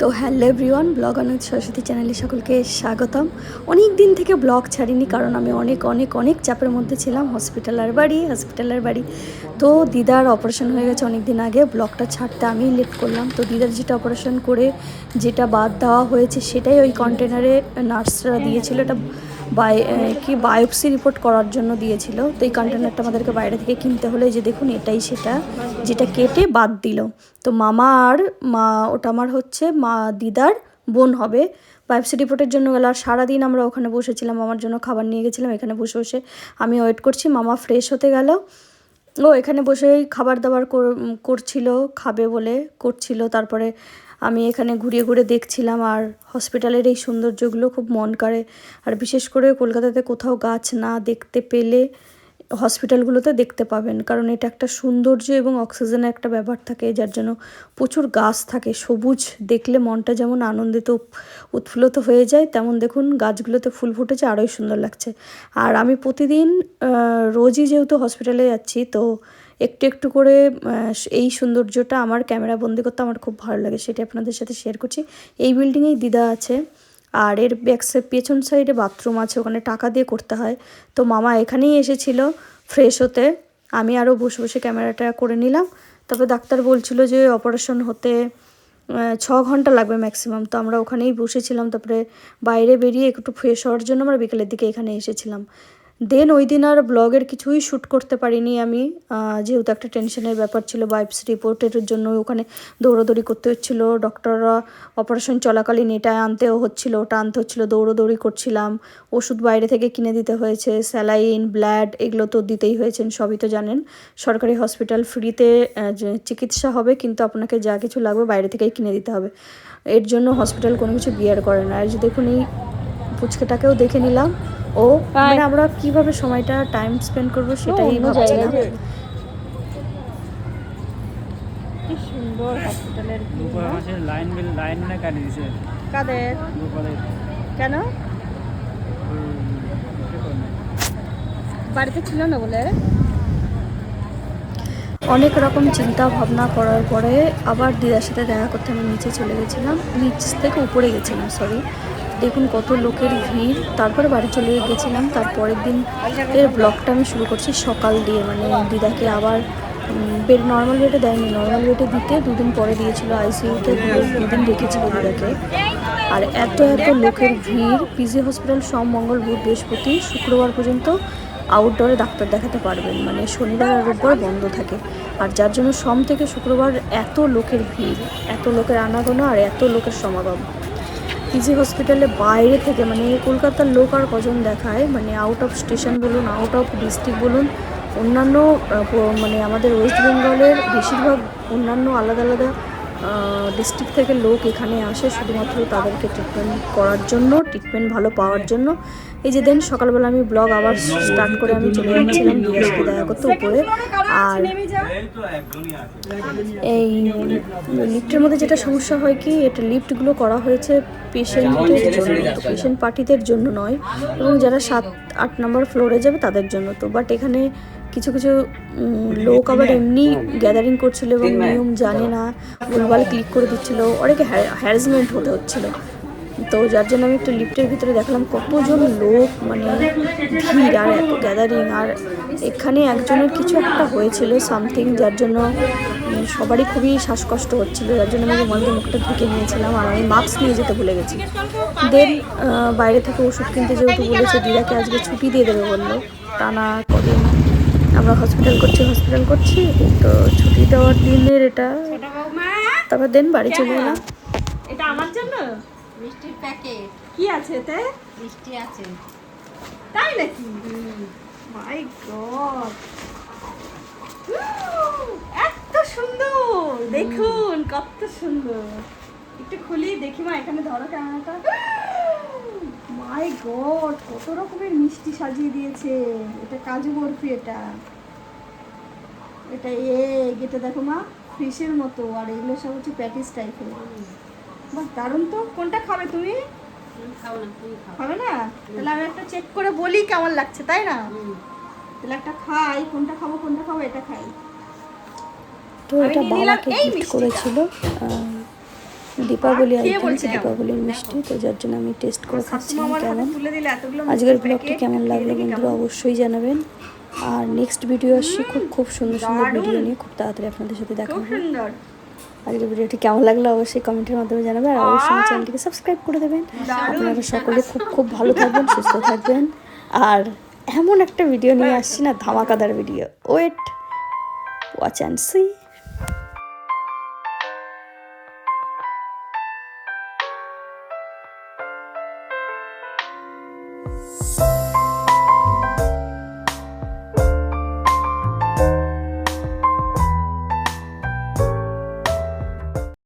তো hello everyone, vlog Anuj Saraswati চ্যানেলে সকলকে স্বাগতম। অনেক দিন থেকে ব্লগ ছাড়িনি কারণ আমি অনেক অনেক অনেক চাপের মধ্যে ছিলাম, হসপিটালের বাড়ি হসপিটালের বাড়ি। তো দিদার অপারেশন হয়ে গেছে অনেক দিন আগে, ব্লগটা ছাড়তে আমি লেট করলাম। তো দিদার যেটা অপারেশন করে যেটা বাদ দেওয়া হয়েছে সেটাই ওই কন্টেনারে নার্সরা দিয়েছিল। এটা বাই কি বায়োপসি রিপোর্ট করার জন্য দিয়েছিল। তো এই কন্টেনারটা আমাদেরকে বাইরে থেকে কিনতে হলে। যে দেখুন, এটাই সেটা, যেটা কেটে বাদ দিল। তো মামা আর মা, ওটা আমার হচ্ছে মা দিদার বোন হবে। বায়োপসি রিপোর্টের জন্য গেল, আর সারাদিন আমরা ওখানে বসেছিলাম, আমার জন্য খাবার নিয়ে গেছিলাম, এখানে বসে বসে আমি ওয়েট করছি, মামা ফ্রেশ হতে গেল। ও এখানে বসেই খাবার দাবার কর- করছিল, খাবে বলে করছিল, তারপরে আমি এখানে ঘুরিয়ে ঘুরে দেখছিলাম আর হসপিটালের এই সৌন্দর্যগুলো খুব মন কাড়ে আর বিশেষ করে কলকাতাতে কোথাও গাছ না দেখতে পেলে হসপিটালগুলোতে দেখতে পাবেন। কারণ এটা একটা সৌন্দর্য এবং অক্সিজেনের একটা ব্যাপার থাকে, যার জন্য প্রচুর গাছ থাকে। সবুজ দেখলে মনটা যেমন আনন্দিত, উৎফুল্লিত হয়ে যায়, তেমন দেখুন গাছগুলোতে ফুল ফুটেছে, আরোই সুন্দর লাগছে। আর আমি প্রতিদিন রোজই যেহেতু হসপিটালে যাচ্ছি, তো একটু একটু করে এই সৌন্দর্যটা আমার ক্যামেরা বন্দি করতে আমার খুব ভালো লাগে সেটা আপনাদের সাথে শেয়ার করছি। এই বিল্ডিংয়েই দিদা আছে, আর এর ব্যাক পেছন সাইডে বাথরুম আছে, ওখানে টাকা দিয়ে করতে হয়। তো মামা এখানেই এসেছিল ফ্রেশ হতে, আমি আরও বসে বসে ক্যামেরাটা করে নিলাম। তারপর ডাক্তার বলছিল যে অপারেশন হতে ছ ঘণ্টা লাগবে ম্যাক্সিমাম তো আমরা ওখানেই বসেছিলাম, তারপরে বাইরে বেরিয়ে একটু ফ্রেশ হওয়ার জন্য আমরা বিকেলের দিকে এখানে এসেছিলাম। দেন ওই দিন আর ব্লগের কিছুই শ্যুট করতে পারিনি আমি। যেহেতু একটা টেনশনের ব্যাপার ছিল বাইপস রিপোর্টের জন্য ওখানে দৌড়াদৌড়ি করতে হচ্ছিল। ডক্টররা অপারেশন চলাকালীন এটা আনতেও হচ্ছিল, ওটা আনতে হচ্ছিল। দৌড়োদৌড়ি করছিলাম। ওষুধ বাইরে থেকে কিনে দিতে হয়েছে, স্যালাইন, ব্লাড এগুলো তো দিতেই হয়েছেন, সবই তো জানেন। সরকারি হসপিটাল ফ্রিতে চিকিৎসা হবে, কিন্তু আপনাকে যা কিছু লাগবে বাইরে থেকেই কিনে দিতে হবে। এর জন্য হসপিটাল কোনো কিছু বিয়ার করে না। আর দেখুন এই পুচকেটাকেও দেখে নিলাম। ও মানে আমরা কীভাবে সময়টা টাইম স্পেন্ড করব সেটাই ভাবছিলাম কি সুন্দর হসপিটালের লাইন বিল লাইন মানে কাটি দিছে? কাদের? কেন? বাড়িতে ছিল না বলে? অনেক রকম চিন্তা ভাবনা করার পরে আবার দিদার সাথে দেখা করতে আমি নিচে চলে গেছিলাম। নিচ থেকে উপরে গেছিলাম সরি দেখুন কত লোকের ভিড়। তারপরে বাড়ি চলে গেছিলাম। তারপরের দিন এর ব্লগটা আমি শুরু করছি সকাল দিয়ে। মানে দিদাকে আবার বেড নর্মাল বেডে দেয়নি। নর্মাল বেডে দিতে দুদিন পরে দিয়েছিল আইসিইউতে দুদিন রেখেছিল দিদাকে। আর এত এত লোকের ভিড়। পিজি হসপিটাল সোম, মঙ্গল, বুধ, বৃহস্পতি, শুক্রবার পর্যন্ত আউটডোরে ডাক্তার দেখাতে পারবেন। মানে শনিবার আর রোববার বন্ধ থাকে। আর যার জন্য সোম থেকে শুক্রবার এত লোকের ভিড়, এত লোকের আনাগোনা আর এত লোকের সমাগম। পিজি হসপিটালে বাইরে থেকে মানে কলকাতার লোক আর কজন দেখায় মানে আউট অফ স্টেশন বলুন আউট অফ ডিস্ট্রিক্ট বলুন, অন্যান্য মানে আমাদের ওয়েস্ট বেঙ্গলের বেশিরভাগ অন্যান্য আলাদা আলাদা ডিস্ট্রিক্ট থেকে লোক এখানে আসে শুধুমাত্র তাদেরকে ট্রিটমেন্ট করার জন্য ট্রিটমেন্ট ভালো পাওয়ার জন্য। এই যে দেন, সকালবেলা আমি ব্লগ আবার স্টার্ট করে আমি চলে যাচ্ছিলাম সাথে দেখা করতে উপরে। আর এই লিফটের মধ্যে যেটা সমস্যা হয় কি, এটা লিফটগুলো করা হয়েছে পেশেন্টের জন্য পেশেন্ট পার্টিদের জন্য নয়। এবং যারা সাত, আট নম্বর ফ্লোরে যাবে তাদের জন্য তো। বাট এখানে কিছু কিছু লোক আবার এমনি গ্যাদারিং করছিল এবং নিয়ম জানে না ভুলভাল ক্লিক করে দিচ্ছিল অনেকে হ্যারাসমেন্ট হতে হচ্ছিল। তো যার জন্য আমি একটু লিফটের ভিতরে দেখলাম কতজন লোক মানে ভিড় আর এত গ্যাদারিং আর এখানে একজনের কিছু একটা হয়েছিল সামথিং যার জন্য সবারই খুবই শ্বাসকষ্ট হচ্ছিল। যার জন্য আমি মধ্যে মুখটা ঢুকে নিয়েছিলাম আর আমি মাস্ক নিয়ে যেতে ভুলে গেছি। দেন বাইরে থেকে ওষুধ কিনতে যেহেতু বলেছে দিদাকে আজকে ছুটি দিয়ে দেবে বলল। টানা কদিন আমরা হসপিটাল করছি হসপিটাল করছি তো ছুটি দেওয়ার দিনের এটা তারপর দেন বাড়ি চলে এলাম। এটা আমার জন্য? মিষ্টির প্যাকেট কি আছে এতে? মিষ্টি আছে। তাই নাকি? মাই গড এত সুন্দর। দেখুন কত সুন্দর। একটু খুলি দেখি মা এখানে ধরো ক্যামেরাটা। মাই গড কত রকমের মিষ্টি সাজিয়ে দিয়েছে। এটা কাজু বরফি এটা। এটা এ এটা দেখো মা ফিশের মতো আর এগুলো সব হচ্ছে প্যাটিস টাইপের বাহ দারুণ তো। কোনটা খাবে তুমি? খাবে না তুমি খাও। হবে না? তাহলে আমি একটা চেক করে বলি কেমন লাগছে তাই না? তাহলে একটা খাই কোনটা খাব কোনটা খাব এটা খাই। তো এটা বাবাকে গিফট করেছিল দীপাবলি আইটেম দীপাবলির মিষ্টি তো যার জন্য আমি টেস্ট করে খাচ্ছি কেমন? আজকের ব্লগটি কেমন লাগল বন্ধুরা অবশ্যই জানাবেন। আর নেক্সট ভিডিও আসছি খুব খুব সুন্দর সুন্দর ভিডিও নিয়ে খুব তাড়াতাড়ি আপনাদের সাথে দেখা হবে। আজকের ভিডিওটি কেমন লাগল অবশ্যই কমেন্টের মাধ্যমে জানাবেন। আর অবশ্যই চ্যানেলটিকে সাবস্ক্রাইব করে দেবেন। আপনারা সকলে খুব খুব ভালো থাকবেন সুস্থ থাকবেন। আর এমন একটা ভিডিও নিয়ে আসছি না ধামাকাদার video wait watch and see